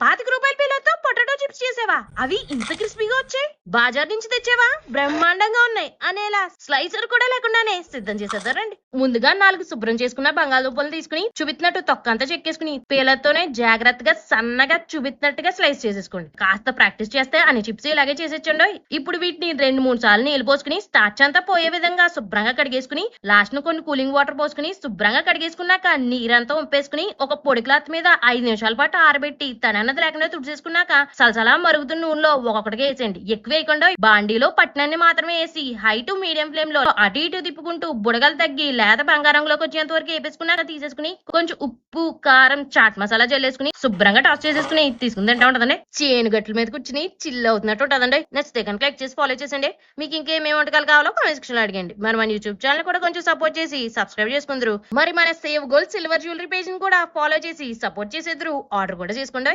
పాతిక రూపాయల పిల్లతో పొటాటో చిప్స్ చేసావా? అవి ఇంత క్రిస్పీగా వచ్చాయి. బాజార్ నుంచి తెచ్చేవా? బ్రహ్మాండంగా ఉన్నాయి. అనేలా స్లైసర్ కూడా లేకుండానే సిద్ధం చేసేద్దారండి ముందుగా నాలుగు శుభ్రం చేసుకున్న బంగాళదుంపలు తీసుకుని చూపిస్తున్నట్టు తొక్కంతా చెక్కేసుకుని పీలతోనే జాగ్రత్తగా సన్నగా చూపిస్తున్నట్టుగా స్లైస్ చేసేసుకోండి. కాస్త ప్రాక్టీస్ చేస్తే అన్ని చిప్స్ ఇలాగే చేసేచ్చండి ఇప్పుడు వీటిని రెండు మూడు సార్లు నీళ్ళు పోసుకుని స్టార్చ్ అంతా పోయే విధంగా శుభ్రంగా కడిగేసుకుని లాస్ట్ను కొన్ని కూలింగ్ వాటర్ పోసుకుని శుభ్రంగా కడిగేసుకున్నాక నీరంతా వంపేసుకుని ఒక పొడి క్లాత్ మీద ఐదు నిమిషాల పాటు ఆరబెట్టి తనన్నది లేకుండా తుడిచేసుకున్నాక సలసలా మరుగుతున్న నూనెలో ఒక్కొక్కటిగా వేసేయండి. ఎక్కువ చేయకుండా బాండీలో పట్టినన్ని మాత్రమే వేసి హై టు మీడియం ఫ్లేమ్లో అటు ఇటు తిప్పుకుంటూ బుడగలు తగ్గి లేత బంగారంలోకి వచ్చేంత వరకు వేపేసుకున్నాక తీసేసుకుని కొంచెం ఉప్పు కారం చాట్ మసాలా జల్లేసుకుని శుభ్రంగా టాస్ చేసేసుకుని తీసుకుని తింటా ఉంటుందండి. చేను గట్ల మీద కూర్చుని చిల్ అవుతున్నట్టు ఉంటదండి. నచ్చితే కనుక లైక్ చేసి ఫాలో చేసండి మీకు ఇంకేమేమి వంటకాలు కావాలో కామెంట్ సెక్షన్ అడగండి. మరి మన యూట్యూబ్ ఛానల్ కూడా కొంచెం సపోర్ట్ చేసి సబ్స్క్రైబ్ చేసుకుందరు. మరి మన సేవ్ గోల్డ్ సిల్వర్ జ్యువెలరీ పేజ్ని కూడా ఫాలో చేసి సపోర్ట్ చేసేద్దరు. ఆర్డర్ కూడా చేసుకోండి.